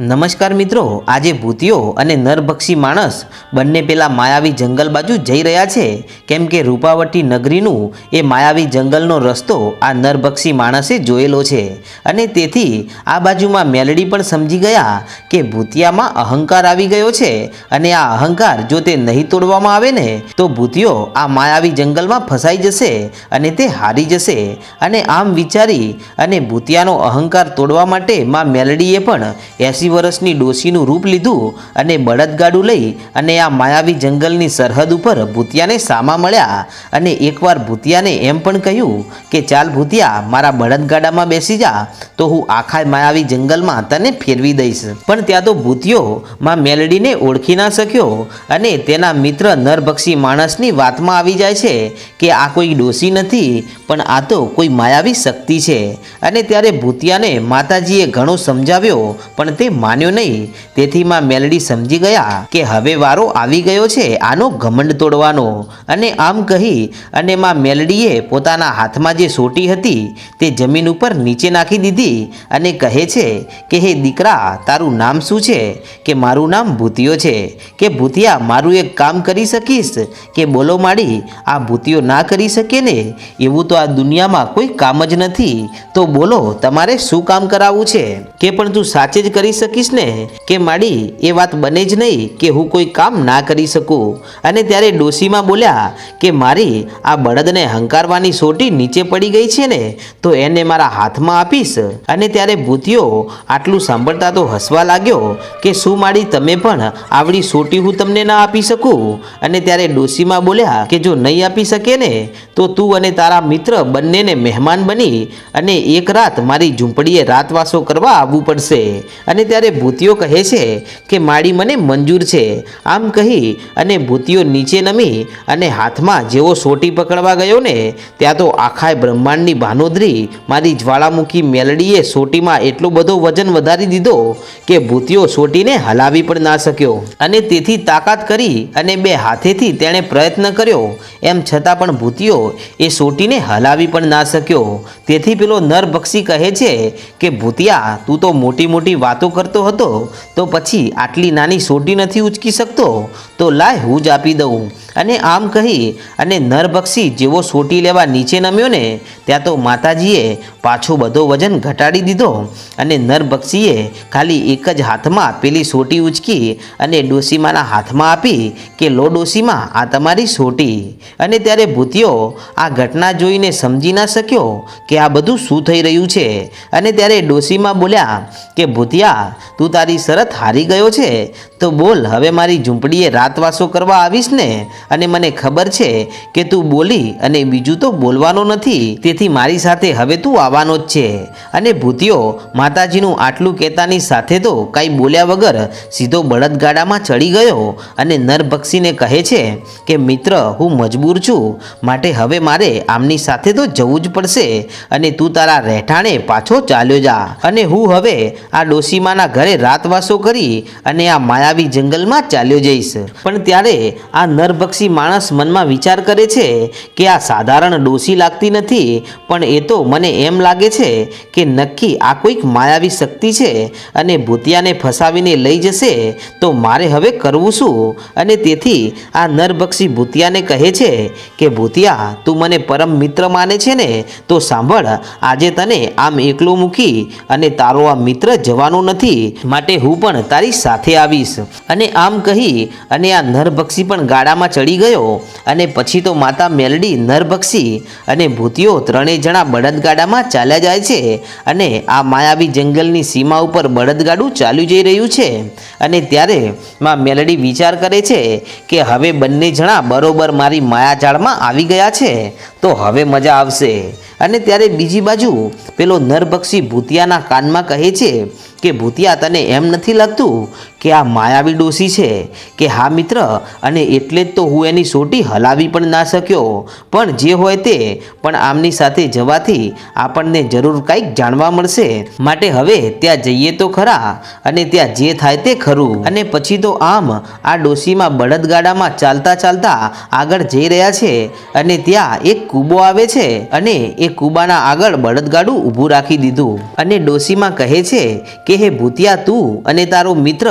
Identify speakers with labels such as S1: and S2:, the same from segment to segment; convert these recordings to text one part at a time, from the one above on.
S1: નમસ્કાર મિત્રો, આજે ભૂતિયો અને નરભક્ષી માણસ બંને પેલા માયાવી જંગલ બાજુ જઈ રહ્યા છે. કેમ કે રૂપાવટી નગરીનું એ માયાવી જંગલનો રસ્તો આ નરભક્ષી માણસે જોયેલો છે. અને તેથી આ બાજુમાં મેલડી પણ સમજી ગયા કે ભૂતિયામાં અહંકાર આવી ગયો છે. અને આ અહંકાર જો તે નહીં તોડવામાં આવે ને, તો ભૂતિયો આ માયાવી જંગલમાં ફસાઈ જશે અને તે હારી જશે. અને આમ વિચારી અને ભૂતિયાનો અહંકાર તોડવા માટે માં મેલડીએ પણ એસી વર્ષની ડોશીનું રૂપ લીધું અને બળદગાડું લઈ અને આ માયાવી જંગલની સરહદ ઉપર ભૂતિયાને સામા મળ્યા. અને એકવાર ભૂતિયાને એમ પણ કહ્યું કે, ચાલ ભૂતિયા, મારા બળદગાડામાં બેસી જા, તો હું આખા માયાવી જંગલમાં તને ફેરવી દઈશ. પણ ત્યાં તો ભૂતિયો માં મેલડીને ઓળખી ના શક્યો અને તેના મિત્ર નરભક્ષી માણસની વાતમાં આવી જાય છે કે, આ કોઈ ડોશી નથી, પણ આ તો કોઈ માયાવી શક્તિ છે. અને ત્યારે ભૂતિયાને માતાજીએ ઘણો સમજાવ્યો, પણ તે માન્યો નહીં. તેથી માં મેલડી સમજી ગયા કે હવે વારો આવી ગયો છે આનો ઘમંડ તોડવાનો. અને આમ કહી અને માં મેલડીએ પોતાના હાથમાં જે સોટી હતી તે જમીન ઉપર નીચે નાખી દીધી અને કહે છે કે, હે દીકરા, તારું નામ શું છે? કે મારું નામ ભૂતિયો છે? કે ભૂતિયા, મારું એક કામ કરી શકીશ? કે બોલો માડી, આ ભૂતિયો ના કરી શકે ને? એવું તો આ દુનિયામાં કોઈ કામ જ નથી. તો બોલો, તમારે શું કામ કરાવવું છે? કે પણ તું સાચે જ કરી શકીશ ને? કે માડી, એ વાત બને જ નહીં કે હું કોઈ કામ ના કરી શકું? અને ત્યારે ડોશીમાં બોલ્યા કે મારી, આ બળદને હંકારવાની સોટી નીચે પડી ગઈ છે ને, તો એને મારા હાથમાં આપીશ. અને ત્યારે ભૂતિયો આટલું સાંભળતા તો હસવા લાગ્યો કે શું માડી, તમે પણ આવડી સોટી હું તમને ના આપી શકું? અને ત્યારે ડોશીમાં બોલ્યા કે જો નહીં આપી શકે ને, તો તું અને તારા મિત્ર બંનેને મહેમાન બની અને એક રાત મારી ઝૂંપડીએ રાતવાસો કરવા આવવું પડશે. અને ત્યારે ભૂતિયો કહે છે કે માળી મને મંજૂર છે. આમ કહી અને ભૂતિયો નીચે નમી અને હાથમાં જેવો સોટી પકડવા ગયો ને, ત્યાં તો આખા બ્રહ્માંડની ભાનોદરી મારી જ્વાળામુખી મેલડીએ સોટીમાં એટલો બધો વજન વધારી દીધો કે ભૂતિયો સોટીને હલાવી પણ ના શક્યો. અને તેથી તાકાત કરી અને બે હાથેથી તેણે પ્રયત્ન કર્યો. એમ છતાં પણ ભૂતિયો એ સોટીને હલાવી પણ ના શક્યો. તેથી પેલો નરભક્ષી કહે છે કે, ભૂતિયા, તું તો મોટી મોટી વાતો કરતો હતો, તો પછી આટલી નાની સોટી નથી ઉચકી શકતો? તો લાય હું જ આપી દઉં. અને આમ કહી અને નરભક્ષી જેવો સોટી લેવા નીચે નમ્યો ને, ત્યાં તો માતાજીએ પાછો બધો વજન ઘટાડી દીધો અને નરભક્ષીએ ખાલી એક જ હાથમાં પેલી સોટી ઉચકી અને ડોસીમાના હાથમાં આપી કે, લો ડોસીમાં, આ તમારી સોટી. અને ત્યારે ભૂતિયો આ ઘટના જોઈને સમજી ના શક્યો કે આ બધું શું થઈ રહ્યું છે. અને ત્યારે ડોસીમાં બોલ્યા કે, ભૂતિયા, તું તારી શરત હારી ગયો છે. તો બોલ, હવે મારી ઝૂંપડીએ રાતવાસો કરવા આવીશ ને? અને મને ખબર છે કે તું બોલી અને બીજું તો બોલવાનો નથી. તેથી મારી સાથે હવે તું આવવાનો જ છે. અને ભૂતિયો માતાજીનું આટલું કહેતાની સાથે તો કાંઈ બોલ્યા વગર સીધો બળદગાડામાં ચડી ગયો અને નરભક્ષીને કહે છે કે, મિત્ર, હું મજબૂર છું. માટે હવે મારે આમની સાથે તો જવું જ પડશે અને તું તારા રહેઠાણે પાછો ચાલ્યો જા. અને હું હવે આ ડોસીમાના ઘરે રાતવાસો કરી અને આ માયાવી જંગલમાં ચાલ્યો જઈશ. પણ ત્યારે આ નરભક્ષી માણસ મનમાં વિચાર કરે છે કે આ સાધારણ ડોસી લાગતી નથી, પણ એ તો મને એમ લાગે છે કે નક્કી આ કોઈક માયાવી શક્તિ છે અને ભૂતિયાને ફસાવીને લઈ જશે, તો મારે હવે કરવું શું? અને તેથી આ નરભક્ષી ભૂતિયાને કહે છે કે, ભૂતિયા, તું મને પરમ મિત્ર માને છે ને, તો સાંભળ, આજે તને આમ એકલો મૂકી અને તારો આ મિત્ર જવાનો નથી, માટે હું પણ તારી સાથે આવીશ. અને આમ કહી અને આ નરભક્ષી પણ ગાડામાં ચડી ગયો અને પછી તો માતા મેલડી નરભક્ષી અને ભૂતિયો ત્રણેય જણા બળદગાડામાં ચાલ્યા જાય છે અને આ માયાવી જંગલની સીમા ઉપર બળદગાડું ચાલ્યું જઈ રહ્યું છે. અને ત્યારે માં મેલડી વિચાર કરે છે કે હવે બંને જણા બરોબર મારી માયાજાળમાં આવી ગયા છે, તો હવે મજા આવશે. અને ત્યારે બીજી બાજુ પેલો નરભક્ષી ભૂતિયાના કાનમાં કહે છે કે, ભૂતિયા, તને એમ નથી લાગતું કે આ માયાવી ડોસી છે? કે હા મિત્ર, અને એટલે જ તો હું એની સોટી હલાવી પણ ના શક્યો. પણ જે હોય તે, પણ આમની સાથે જવાથી આપણને જરૂર કંઈક જાણવા મળશે. માટે હવે ત્યાં જઈએ તો ખરા, અને ત્યાં જે થાય તે ખરું. અને પછી તો આમ આ ડોશીમાં બળદગાડામાં ચાલતા ચાલતા આગળ જઈ રહ્યા છે, અને ત્યાં એક કૂબો આવે છે, અને એ કૂબાના આગળ બળદગાડું ઊભું રાખી દીધું. અને ડોશીમાં કહે છે કે, હે ભૂતિયા તું અને તારો મિત્ર,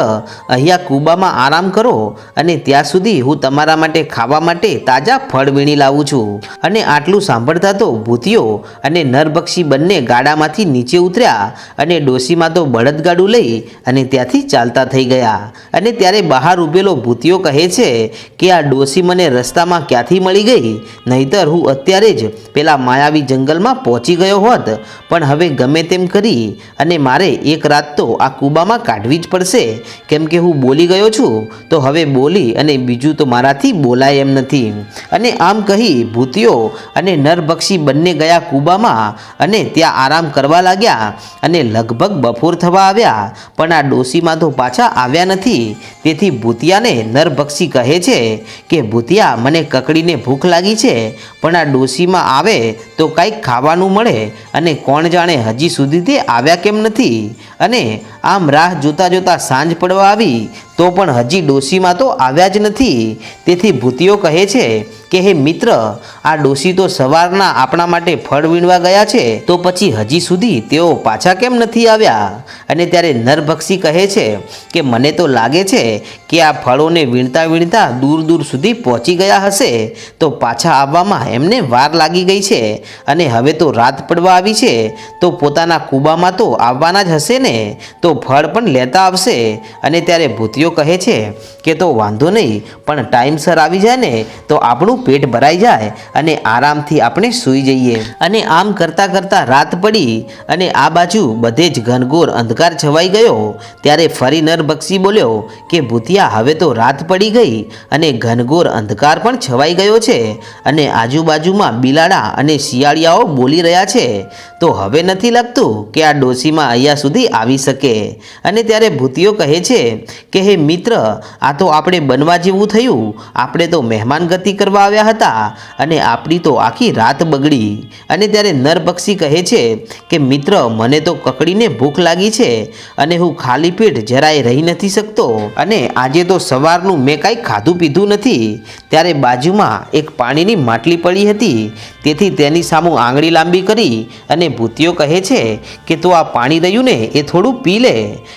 S1: અહીંયા કૂબામાં આરામ કરો, અને ત્યાં સુધી હું તમારા માટે ખાવા માટે તાજા ફળ વીણી લાવું છું. અને આટલું સાંભળતા તો ભૂતિયો અને નરબક્ષી બંને ગાડામાંથી નીચે ઉતર્યા અને ડોશીમાં તો બળદગાડું લઈ અને ત્યાંથી ચાલતા થઈ ગયા. અને ત્યારે બહાર ઊભેલો ભૂતિયો કહે છે કે, આ ડોશી મને રસ્તામાં ક્યાંથી મળી ગઈ? નહીતર હું અત્યારે જ પેલા માયાવી જંગલમાં પહોંચી ગયો હોત. પણ હવે ગમે તેમ કરી અને મારે એક રાત તો આ કૂબામાં કાઢવી જ પડશે. કેમ કે હું બોલી ગયો છું. તો હવે બોલી અને બીજું તો મારાથી બોલાય એમ નથી. અને આમ કહી ભૂતિયો અને નરભક્ષી બંને ગયા કૂબામાં અને ત્યાં આરામ કરવા લાગ્યા અને લગભગ બપોર થવા આવ્યા. પણ આ ડોશીમાં તો પાછા આવ્યા નથી. તેથી ભૂતિયાને નરભક્ષી કહે છે કે, ભૂતિયા, મને કકડીને ભૂખ લાગી છે, પણ આ ડોશીમાં આવે તો કંઈક ખાવાનું મળે. અને કોણ જાણે હજી સુધી તે આવ્યા કેમ નથી? અને આમ રાહ જોતા જોતા સાંજ પડવા આવી, તો પણ હજી ડોશીમાં તો આવ્યા જ નથી. તેથી ભૂતિયો કહે છે કે હે મિત્ર, આ ડોશી તો સવારના આપણા માટે ફળ વીણવા ગયા છે, તો પછી હજી સુધી તેઓ પાછા કેમ નથી આવ્યા? અને ત્યારે નરભક્ષી કહે છે કે, મને તો લાગે છે કે આ ફળોને વીણતા વીણતા દૂર દૂર સુધી પહોંચી ગયા હશે, તો પાછા આવવામાં એમને વાર લાગી ગઈ છે. અને હવે તો રાત પડવા આવી છે, તો પોતાના કૂબામાં તો આવવાના જ હશે ને? તો ફળ પણ લેતા આવશે. અને ત્યારે ભૂતિયો કહે છે કે, તો વાંધો નહીં, પણ ટાઈમસર આવી જાય ને, તો આપણું પેટ ભરાઈ જાય અને આરામથી આપણે સૂઈ જઈએ. અને આમ કરતાં કરતાં રાત પડી અને આ બાજુ બધે જ ઘનઘોર અંધકાર છવાઈ ગયો. ત્યારે ફરી નરબક્ષી બોલ્યો કે, ભૂતિયા, હવે તો રાત પડી ગઈ અને ઘનઘોર અંધકાર પણ છવાઈ ગયો છે અને આજુબાજુમાં બિલાડા અને શિયાળિયાઓ બોલી રહ્યા છે. તો હવે નથી લાગતું કે આ ડોશીમાં અહીંયા સુધી આવી શકે. અને ત્યારે ભૂતિયો કહે છે કે, હે મિત્ર, આ તો આપણે બનવા જેવું થયું. આપણે તો મહેમાન ગતિ કરવા આવ્યા હતા અને આપણી તો આખી રાત બગડી. અને ત્યારે નરપક્ષી કહે છે કે, મિત્ર, મને તો કકડીને ભૂખ લાગી છે અને હું ખાલી પેટ જરાય રહી નથી શકતો. અને આજે તો સવારનું મેં કાંઈ ખાધું પીધું નથી. ત્યારે બાજુમાં એક પાણીની માટલી પડી હતી. તેથી તેની સામું આંગળી લાંબી કરી અને ભૂતિયો કહે છે કે, તું આ પાણી રહ્યું ને એ થોડું પી લે.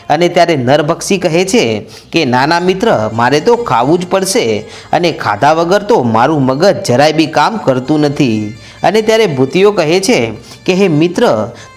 S1: અને ત્યારે નરભક્ષી કહે છે કે, નાના મિત્ર, મારે તો ખાવું જ પડશે અને ખાધા વગર તો મારું મગજ જરાય બી કામ કરતું નથી. અને ત્યારે ભૂતિઓ કહે છે કે, હે મિત્ર,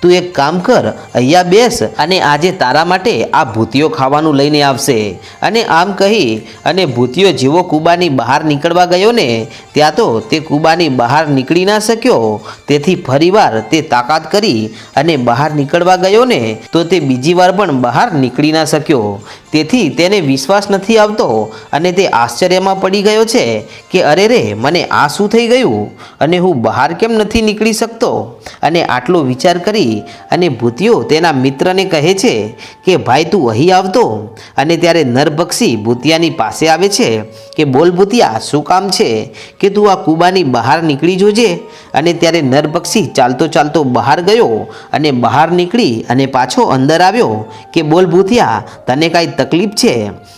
S1: તું એક કામ કર, અહીંયા બેસ અને આજે તારા માટે આ ભૂતિઓ ખાવાનું લઈને આવશે. અને આમ કહી, અને ભૂતિયો જેવો કૂબાની બહાર નીકળવા ગયો ને, ત્યાં તો તે કૂબાની બહાર નીકળી ના શક્યો. તેથી ફરીવાર તે તાકાત કરી અને બહાર નીકળવા ગયો ને, તો તે બીજી વાર પણ બહાર નીકળી ના શક્યો. તેથી તેને વિશ્વાસ નથી આવતો અને તે આશ્ચર્યમાં પડી ગયો છે કે અરે રે, મને આ શું થઈ ગયું? અને હું બહાર કેમ નથી નીકળી શકતો? અને આટલો વિચાર કરી અને ભૂતિયો તેના મિત્રને કહે છે કે, ભાઈ, તું અહીં આવતો. અને ત્યારે નરભક્ષી ભૂતિયાની પાસે આવે છે કે, બોલ ભૂતિયા, શું કામ છે? કે તું આ કૂબાની બહાર નીકળી જોજે. અને ત્યારે નરભક્ષી ચાલતો ચાલતો બહાર ગયો અને બહાર નીકળી અને પાછો અંદર આવ્યો કે, બોલ ભૂતિયા, તને કાંઈ તકલીફ છે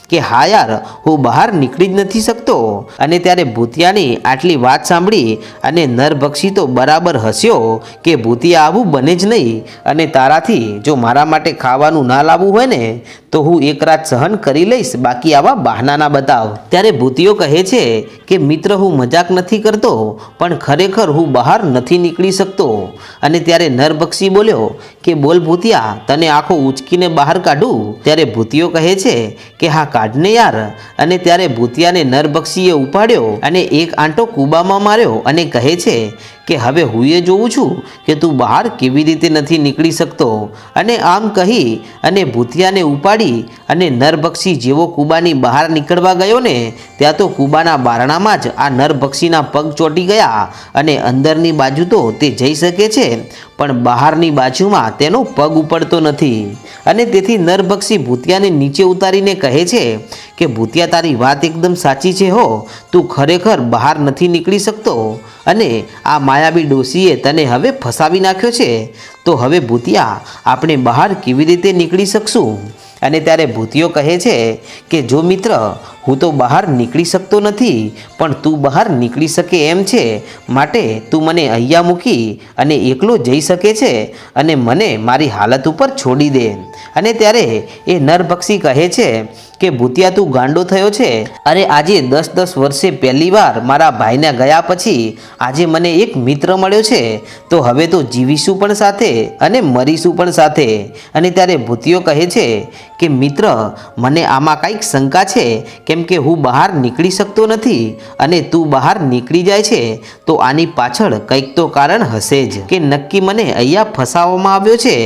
S1: કે હા યાર હું બહાર નીકળી જ નથી શકતો. અને ત્યારે ભૂતિયાની આટલી વાત સાંભળી અને નરભક્ષી તો બરાબર હસ્યો કે ભૂતિયા આવું બને જ નહીં. અને તારાથી જો મારા માટે ખાવાનું ના લાવવું હોય ને, તો હું એક રાત સહન કરી લઈશ, બાકી આવા બહાનાના બતાવ. ત્યારે ભૂતિયો કહે છે કે, મિત્ર, હું મજાક નથી કરતો, પણ ખરેખર હું બહાર નથી નીકળી શકતો. અને ત્યારે નરભક્ષી બોલ્યો કે, બોલ ભૂતિયા, તને આંખો ઉચકીને બહાર કાઢું? ત્યારે ભૂતિયો કહે છે કે હા, કાઢને યાર. અને ત્યારે ભૂતિયાને નરભક્ષીએ ઉપાડ્યો અને એક આંટો કૂબામાં માર્યો અને કહે છે કે હવે હું એ જોઉં છું કે તું બહાર કેવી રીતે નથી નીકળી શકતો? અને આમ કહી અને ભૂતિયાને ઉપાડી અને નરભક્ષી જેવો કૂબાની બહાર નીકળવા ગયો ને, ત્યાં તો કૂબાના બારણામાં જ આ નરભક્ષીના પગ ચોંટી ગયા અને અંદરની બાજુ તો તે જઈ શકે છે, પણ બહારની બાજુમાં તેનો પગ ઉપડતો નથી. અને તેથી નરભક્ષી ભૂતિયાને નીચે ઉતારીને કહે છે કે ભૂતિયા તારી વાત એકદમ સાચી છે હો. તું ખરેખર બહાર નથી નીકળી શકતો. અને આ માયાવી ડોશીએ તને હવે ફસાવી નાખ્યો છે. તો હવે ભૂતિયા, આપણે બહાર કેવી રીતે નીકળી શકશું? અને ત્યારે ભૂતિયો કહે છે કે, જો મિત્ર, હું તો બહાર નીકળી શકતો નથી, પણ તું બહાર નીકળી શકે એમ છે. માટે તું મને અહીંયા મૂકી અને એકલો જઈ શકે છે અને મને મારી હાલત ઉપર છોડી દે. અને ત્યારે એ નરભક્ષી કહે છે કે, ભૂતિયા, તું ગાંડો થયો છે? અરે, આજે દસ દસ વર્ષે પહેલી વાર મારા ભાઈને ગયા પછી આજે મને એક મિત્ર મળ્યો છે. તો હવે તો જીવીશું પણ સાથે. અને મરીશું પણ સાથે. અને ત્યારે ભૂતિયો કહે છે કે, મિત્ર, મને આમાં કંઈક શંકા છે, કેમ કે હું બહાર નીકળી શકતો નથી અને તું બહાર નીકળી જાય છે, તો આની પાછળ કંઈક તો કારણ હશે જ. કે નક્કી મને અહીંયા ફસાવવામાં આવ્યો છે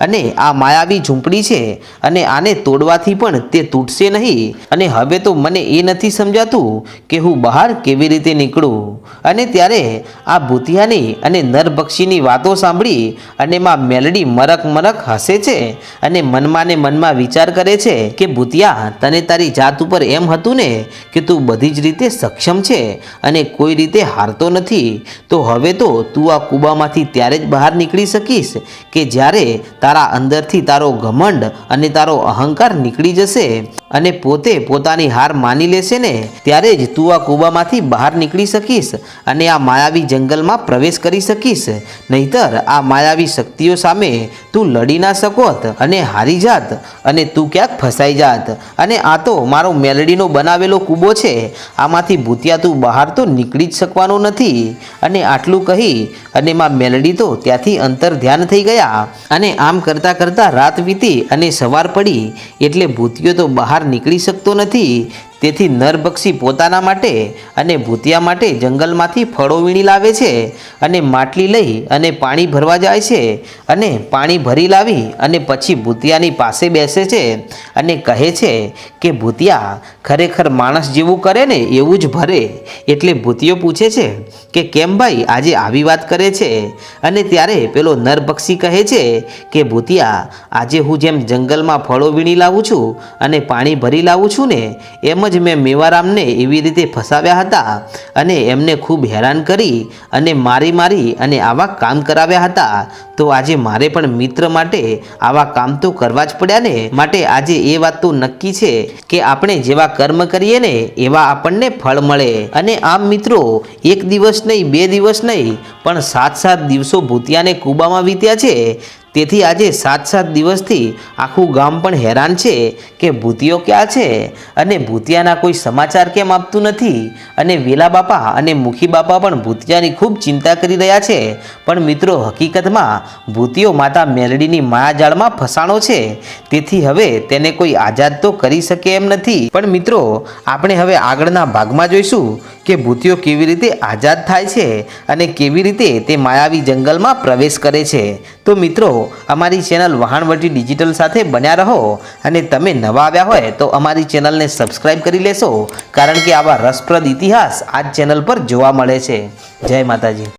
S1: અને આ માયાવી ઝૂંપડી છે અને આને તોડવાથી પણ તે તૂટશે નહીં. અને હવે તો મને એ નથી સમજાતું કે હું બહાર કેવી રીતે નીકળું. અને ત્યારે આ ભૂતિયાની અને નરભક્ષીની વાતો સાંભળી અને માં મેલડી મરક મરક હસે છે અને મનમાં મનમાં વિચાર કરે છે કે, ભૂતિયા, તને તારી જાત ઉપર એમ હતું ને કે તું બધી જ રીતે સક્ષમ છે અને કોઈ રીતે હારતો નથી, તો હવે તો તું આ કૂબામાંથી ત્યારે જ બહાર નીકળી શકીશ કે જ્યારે તારા અંદરથી તારો ઘમંડ અને તારો અહંકાર નીકળી જશે અને પોતે પોતાની હાર માની લેશે ને ત્યારે જ તું આ કૂબામાંથી બહાર નીકળી શકીશ અને આ માયાવી જંગલમાં પ્રવેશ કરી શકીશ. નહીતર આ માયાવી શક્તિઓ સામે તું લડી ના શકોત અને હારી જાત અને તું ક્યાંક ફસાઈ જાત. અને આ તો મારો મેલડીનો બનાવેલો કૂબો છે. આમાંથી ભૂતિયા તું બહાર તો નીકળી જ શકવાનો નથી. અને આટલું કહી અને માં મેલડી તો ત્યાંથી અંતર ધ્યાન થઈ ગયા. અને આમ કરતાં કરતાં રાત વીતી અને સવાર પડી. એટલે ભૂતિયો તો બહાર નીકળી શકતો નથી. તેથી નરભક્ષી પોતાના માટે અને ભૂતિયા માટે જંગલમાંથી ફળો વીણી લાવે છે અને માટલી લઈ અને પાણી ભરવા જાય છે અને પાણી ભરી લાવી અને પછી ભૂતિયાની પાસે બેસે છે અને કહે છે કે, ભૂતિયા, ખરેખર માણસ જેવું કરે ને એવું જ ભરે. એટલે ભૂતિયો પૂછે છે કે, કેમ ભાઈ આજે આવી વાત કરે છે? અને ત્યારે પેલો નરભક્ષી કહે છે કે, ભૂતિયા, આજે હું જેમ જંગલમાં ફળો વીણી લાવું છું અને પાણી ભરી લાવું છું ને, એમ જ મેં મેવારામને એવી રીતે ફસાવ્યા હતા અને એમને ખૂબ હેરાન કરી અને મારી મારી અને આવા કામ કરાવ્યા હતા. તો આજે મારે પણ મિત્ર માટે આવા કામ તો કરવા જ પડ્યા ને. માટે આજે એ વાત તો નક્કી છે કે આપણે જેવા કર્મ કરીએ ને એવા આપણને ફળ મળે. અને આમ મિત્રો, એક દિવસ નહીં, બે દિવસ નહીં, પણ સાત સાત દિવસો ભૂતિયાને કુબામાં વીત્યા છે. તેથી આજે સાત સાત દિવસથી આખું ગામ પણ હેરાન છે કે ભૂતિયો ક્યાં છે? અને ભૂતિયાના કોઈ સમાચાર કેમ આપતું નથી? અને વેલા બાપા અને મુખી બાપા પણ ભૂતિયાની ખૂબ ચિંતા કરી રહ્યા છે. પણ મિત્રો, હકીકતમાં ભૂતિયો માતા મેલડીની માયાજાળમાં ફસાણો છે. તેથી હવે તેને કોઈ આઝાદ તો કરી શકે એમ નથી. પણ મિત્રો, આપણે હવે આગળના ભાગમાં જોઈશું. કે ભૂતિઓ કેવી રીતે આઝાદ થાય છે અને કેવી રીતે તે માયાવી જંગલમાં પ્રવેશ કરે છે. તો મિત્રો, અમારી ચેનલ વહાણવટી ડિજિટલ સાથે બન્યા રહો અને તમે નવા આવ્યા હોય તો અમારી ચેનલને સબસ્ક્રાઈબ કરી લેશો, કારણ કે આવા રસપ્રદ ઇતિહાસ આ ચેનલ પર જોવા મળે છે. જય માતાજી.